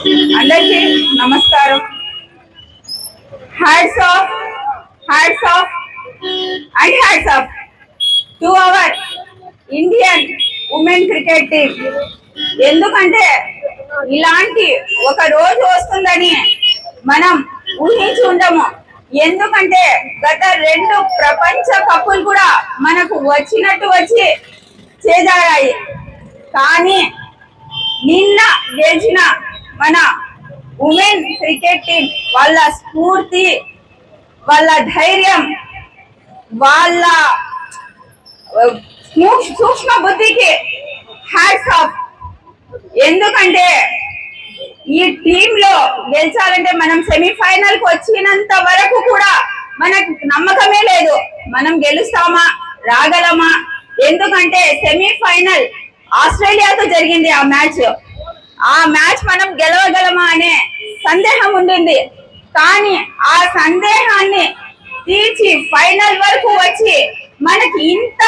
అందరికీ నమస్కారం. Hats off hats off and hats off to our Indian women cricket team ఎందుకంటే ఇలాంటి ఒక రోజు వస్తుందని మనం ఊహించి ఉండము. ఎందుకంటే గత రెండు ప్రపంచ కప్పులు కూడా మనకు వచ్చినట్టు వచ్చి చేజారాయి. కానీ నిన్న గెలిచిన మన ఉమెన్ క్రికెట్ టీం వాళ్ళ స్ఫూర్తి వాళ్ళ ధైర్యం వాళ్ళ uh, సూక్ష్మ బుద్ధికి హ్యాట్స్ ఆఫ్ ఎందుకంటే ఈ టీమ్లో గెలిచాలంటే మనం సెమీఫైనల్కు వచ్చినంత వరకు కూడా మనకు నమ్మకమే లేదు. మనం గెలుస్తామా రాగలమా? ఎందుకంటే సెమీఫైనల్ ఆస్ట్రేలియాతో జరిగింది ఆ మ్యాచ్ ఆ మ్యాచ్ మనం గెలవగలమా అనే సందేహం ఉండింది. కానీ ఆ సందేహాన్ని తీర్చి ఫైనల్ వరకు వచ్చి మనకి ఇంత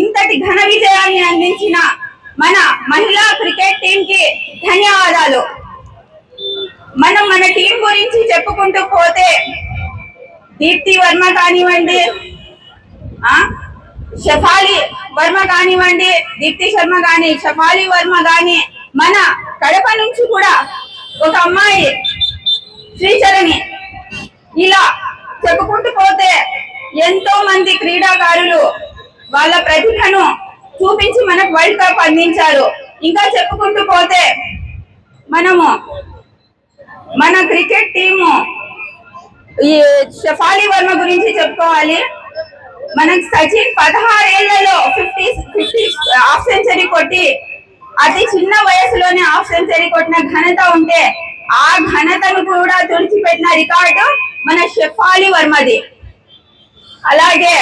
ఇంతటి ఘన విజయాన్ని అందించిన మన మహిళా క్రికెట్ టీం కి ధన్యవాదాలు. మనం మన టీం గురించి చెప్పుకుంటూ పోతే దీప్తి వర్మ కానివ్వండి షఫాలి వర్మ కానివ్వండి దీప్తి శర్మ కానీ షఫాలి వర్మ కానీ మన ఒక అమ్మాయి శ్రీచరణి. ఇలా చెప్పుకుంటూ పోతే ఎంతో మంది క్రీడాకారులు వాళ్ళ ప్రతిభను చూపించి మనకు వరల్డ్ కప్ అందించారు. ఇంకా చెప్పుకుంటూ పోతే మనము మన క్రికెట్ టీము ఈ షఫాలి వర్మ గురించి చెప్పుకోవాలి. మనకు సచిన్ పదహారేళ్ళలో ఫిఫ్టీ ఫిఫ్టీ హాఫ్ సెంచరీ కొట్టి అతి చిన్న వయసులోనే హాఫ్ సెంచరీ కొట్టిన ఘనత ఉంటే ఆ ఘనతను కూడా తుడిచిపెట్టిన రికార్డు మన షెఫాలి వర్మది. అలాగే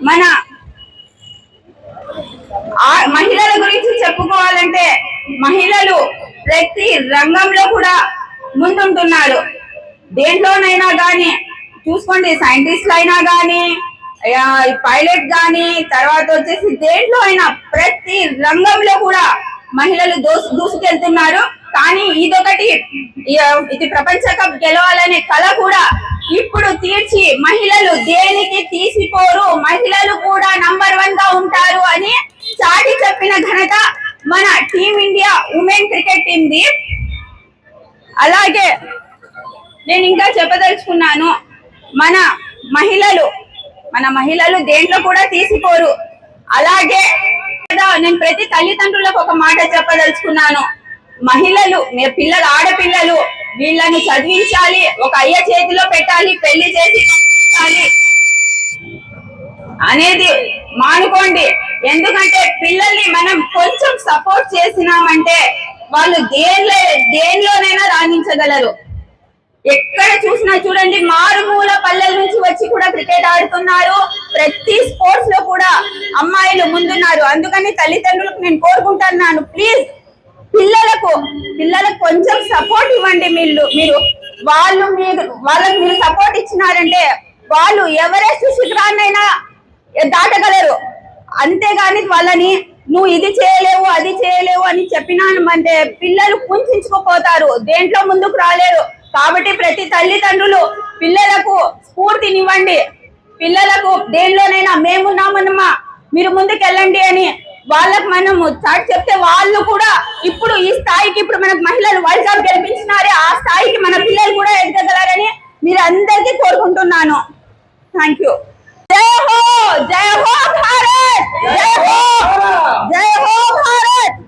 మన ఆ మహిళల గురించి చెప్పుకోవాలంటే మహిళలు ప్రతి రంగంలో కూడా ముందుంటున్నారు దేంట్లోనైనా గాని చూసుకోండి సైంటిస్ట్లు అయినా గాని పైలట్ గాని తర్వాత వచ్చేసి దేంట్లో అయినా ప్రతి రంగంలో కూడా మహిళలు దోసు దూసుకెళ్తున్నారు. కానీ ఇదొకటి ఇది ప్రపంచ కప్ గెలవాలనే కళ కూడా ఇప్పుడు తీర్చి మహిళలు దేనికి తీసిపోరు మహిళలు కూడా నంబర్ వన్గా ఉంటారు అని చాటి చెప్పిన ఘనత మన team India women cricket team the అలాగే నేను ఇంకా చెప్పదలుచుకున్నాను మన మహిళలు మన మహిళలు దేంట్లో కూడా తీసిపోరు. అలాగే నేను ప్రతి తల్లిదండ్రులకు ఒక మాట చెప్పదలుచుకున్నాను. మహిళలు మీ పిల్లలు ఆడపిల్లలు వీళ్ళని చదివించాలి ఒక అయ్య చేతిలో పెట్టాలి పెళ్ళి చేసి అనేది మానుకోండి. ఎందుకంటే పిల్లల్ని మనం కొంచెం సపోర్ట్ చేసినామంటే వాళ్ళు దేనిలో దేనిలోనైనా రాణించగలరు. ఎక్కడ చూసినా చూడండి మారుమూల పల్లెల నుంచి వచ్చి కూడా క్రికెట్ ఆడుతున్నారు. ప్రతి స్పోర్ట్స్లో కూడా అమ్మాయిలు ముందున్నారు. అందుకని తల్లిదండ్రులకు నేను కోరుకుంటున్నాను ప్లీజ్ పిల్లలకు పిల్లలకు కొంచెం సపోర్ట్ ఇవ్వండి మీరు మీరు. వాళ్ళు మీరు వాళ్ళకి మీరు సపోర్ట్ ఇచ్చినారంటే వాళ్ళు ఎవరెస్ట్ శిఖరాన్నైనా దాటగలరు. అంతేగాని వాళ్ళని నువ్వు ఇది చేయలేవు అది చేయలేవు అని చెప్పినాను అంటే పిల్లలు కుంచుకుపోతారు. దేంట్లో ముందుకు రాలేరు. కాబట్టి ప్రతి తల్లిదండ్రులు పిల్లలకు స్ఫూర్తినివ్వండి. పిల్లలకు దేనిలోనైనా మేమున్నామన్నమా మీరు ముందుకెళ్ళండి అని వాళ్ళకు మనము చాటి చెప్తే వాళ్ళు కూడా ఇప్పుడు ఈ స్థాయికి ఇప్పుడు మనకు మహిళలు వరల్డ్ కప్ గెలిపించినారే ఆ స్థాయికి మన పిల్లలు కూడా ఎదగలరని మీరు అందరికీ కోరుకుంటున్నాను. థ్యాంక్ యూ జై హో! జై హో భారత్! జై హో! జై హో భారత్!